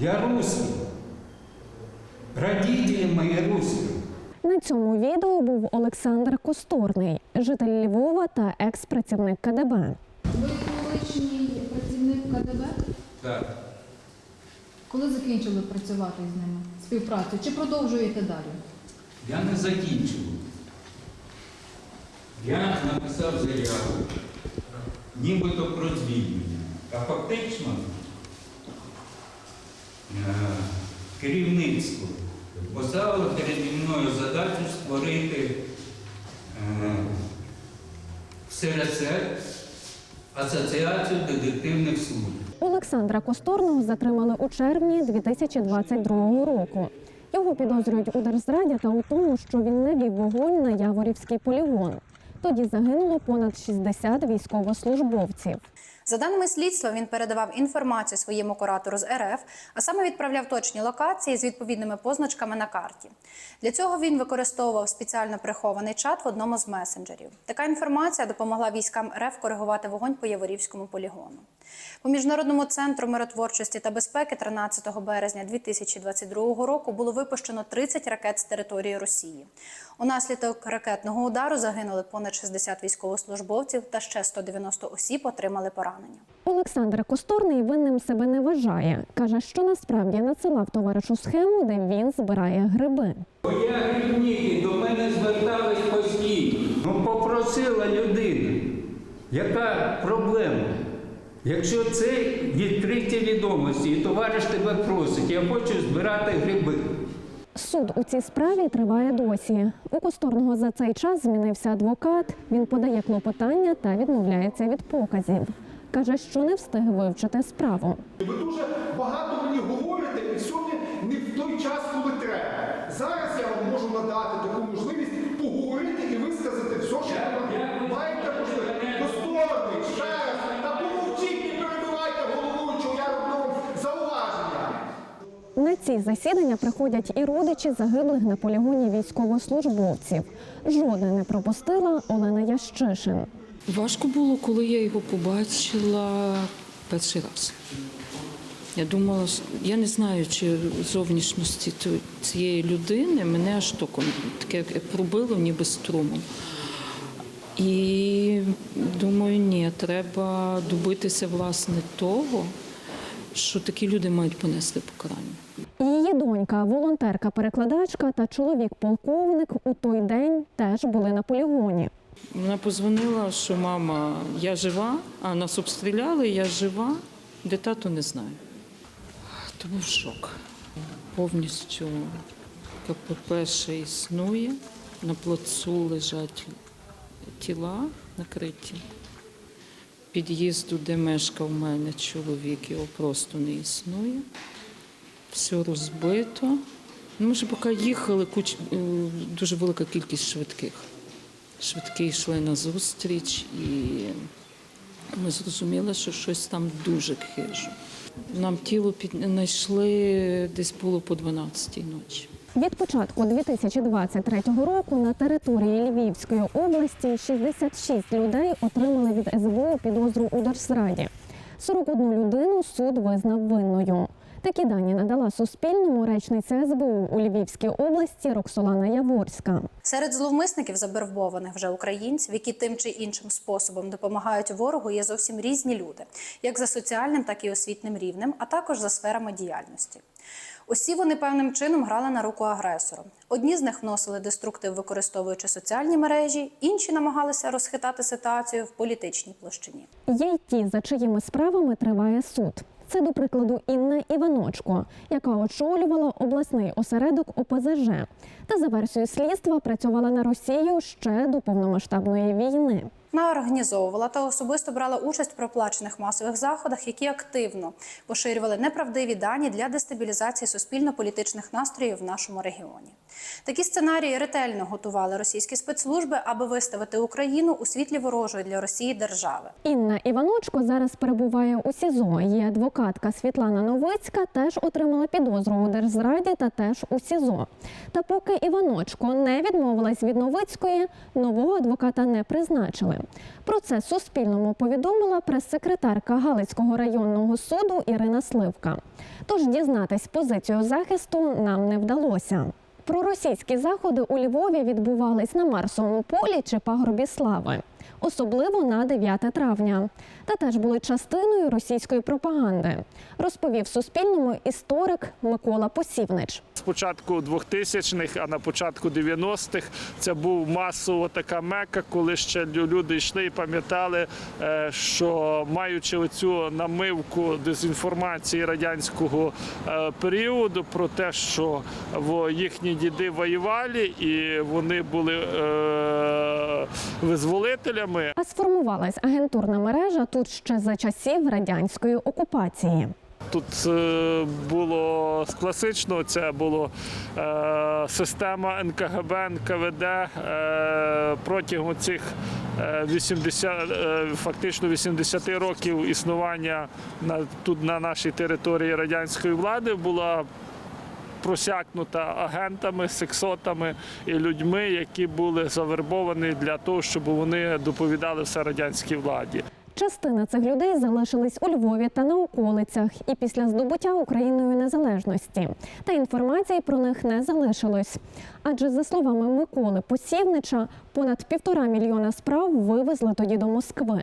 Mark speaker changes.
Speaker 1: Я русский. Родители мои русские.
Speaker 2: На цьому відео був Олександр Косторний, житель Львова та екс-працівник КДБ.
Speaker 3: Ви колишній працівник КДБ?
Speaker 1: Так.
Speaker 3: Коли закінчили працювати з ними співпрацю? Чи продовжуєте далі?
Speaker 1: Я не закінчив. Я написав заяву, нібито про звільнення. А фактично керівництво поставило переді мною задачу створити е, в СРСР Асоціацію детективних служб.
Speaker 2: Олександра Косторного затримали у червні 2022 року. Його підозрюють у держзраді та у тому, що він навів вогонь на Яворівський полігон. Тоді загинуло понад 60 військовослужбовців.
Speaker 4: За даними слідства, він передавав інформацію своєму куратору з РФ, а саме відправляв точні локації з відповідними позначками на карті. Для цього він використовував спеціально прихований чат в одному з месенджерів. Така інформація допомогла військам РФ коригувати вогонь по Яворівському полігону. По міжнародному центру миротворчості та безпеки 13 березня 2022 року було випущено 30 ракет з території Росії. Унаслідок ракетного удару загинули понад 60 військовослужбовців та ще 190 осіб отримали поранення.
Speaker 2: Олександр Косторний винним себе не вважає. Каже, що насправді надсилав товаришу схему, де він збирає гриби.
Speaker 1: Бо я грибник, до мене звертались постійно. Ну попросила людина. Яка проблема? Якщо це відкриті відомості, і товариш тебе просить, я хочу збирати гриби.
Speaker 2: Суд у цій справі триває досі. У Косторного за цей час змінився адвокат. Він подає клопотання та відмовляється від показів. Каже, що не встиг вивчити справу.
Speaker 5: Ви дуже багато мені говорите, і сьогодні не в той час, коли треба. Зараз я вам можу надати таку можливість поговорити і висказати все, що ви маєте можливість. Достойний, ще раз, та помовчіть, не перебивайте головуючого, я роблю вам зауваження.
Speaker 2: На ці засідання приходять і родичі загиблих на полігоні військовослужбовців. Жодне не пропустила Олена Ящишин.
Speaker 6: Важко було, коли я його побачила перший раз. Я думала, я не знаю, чи зовнішності цієї людини мене аж током таке пробило, ніби струмом. І думаю, ні, треба добитися власне того, що такі люди мають понести покарання.
Speaker 2: Її донька, волонтерка-перекладачка та чоловік-полковник у той день теж були на полігоні.
Speaker 6: Вона позвонила, що мама, я жива, а нас обстріляли, я жива, де тато не знаю. То був шок. Повністю КПП ще існує, на плацу лежать тіла накриті. Під'їзду, де мешкав мене чоловік, його просто не існує. Все розбито. Ну, Ми ж поки їхали, куч... е, дуже велика кількість швидких. Швидкі йшли на зустріч, і ми зрозуміли, що щось там дуже хижо. Нам тіло під... знайшли десь було по 12 ночі.
Speaker 2: Від початку 2023 року на території Львівської області 66 людей отримали від СБУ підозру у держзраді. 41 людину суд визнав винною. Такі дані надала Суспільному речниця СБУ у Львівській області Роксолана Яворська.
Speaker 4: Серед зловмисників завербованих вже українців, які тим чи іншим способом допомагають ворогу, є зовсім різні люди, як за соціальним, так і освітним рівнем, а також за сферами діяльності. Усі вони певним чином грали на руку агресору. Одні з них вносили деструктив, використовуючи соціальні мережі, інші намагалися розхитати ситуацію в політичній площині.
Speaker 2: Є й ті, за чиїми справами триває суд. Це, до прикладу, Інна Іваночко, яка очолювала обласний осередок ОПЗЖ. Та за версією слідства працювала на Росію ще до повномасштабної війни.
Speaker 4: Вона організовувала та особисто брала участь в проплачених масових заходах, які активно поширювали неправдиві дані для дестабілізації суспільно-політичних настроїв в нашому регіоні. Такі сценарії ретельно готували російські спецслужби, аби виставити Україну у світлі ворожої для Росії держави.
Speaker 2: Інна Іваночко зараз перебуває у СІЗО. Її адвокатка Світлана Новицька теж отримала підозру у держзраді та теж у СІЗО. Та поки Іваночко не відмовилась від Новицької, нового адвоката не призначили. Про це Суспільному повідомила прес-секретарка Галицького районного суду Ірина Сливка. Тож дізнатись позицію захисту нам не вдалося. Проросійські заходи у Львові відбувались на Марсовому полі чи пагорбі слави, особливо на 9 травня, та теж були частиною російської пропаганди, розповів Суспільному історик Микола Посівнич.
Speaker 7: З початку 2000-х, а на початку 90-х це був масово така мека, коли ще лю- люди йшли і пам'ятали, е, що маючи оцю намивку дезінформації радянського е, періоду про те, що їхні діди воювали і вони були е, визволителями.
Speaker 2: А сформувалась агентурна мережа тут ще за часів радянської окупації.
Speaker 7: Тут е, було з класичного, це було е, система НКГБ, НКВД е, протягом цих е, 80, е, фактично 80 років існування на, тут на нашій території радянської влади була просякнута агентами, сексотами і людьми, які були завербовані для того, щоб вони доповідали все радянській владі.
Speaker 2: Частина цих людей залишились у Львові та на околицях і після здобуття Україною незалежності. Та інформації про них не залишилось. Адже, за словами Миколи Посівнича, понад півтора мільйона справ вивезли тоді до Москви.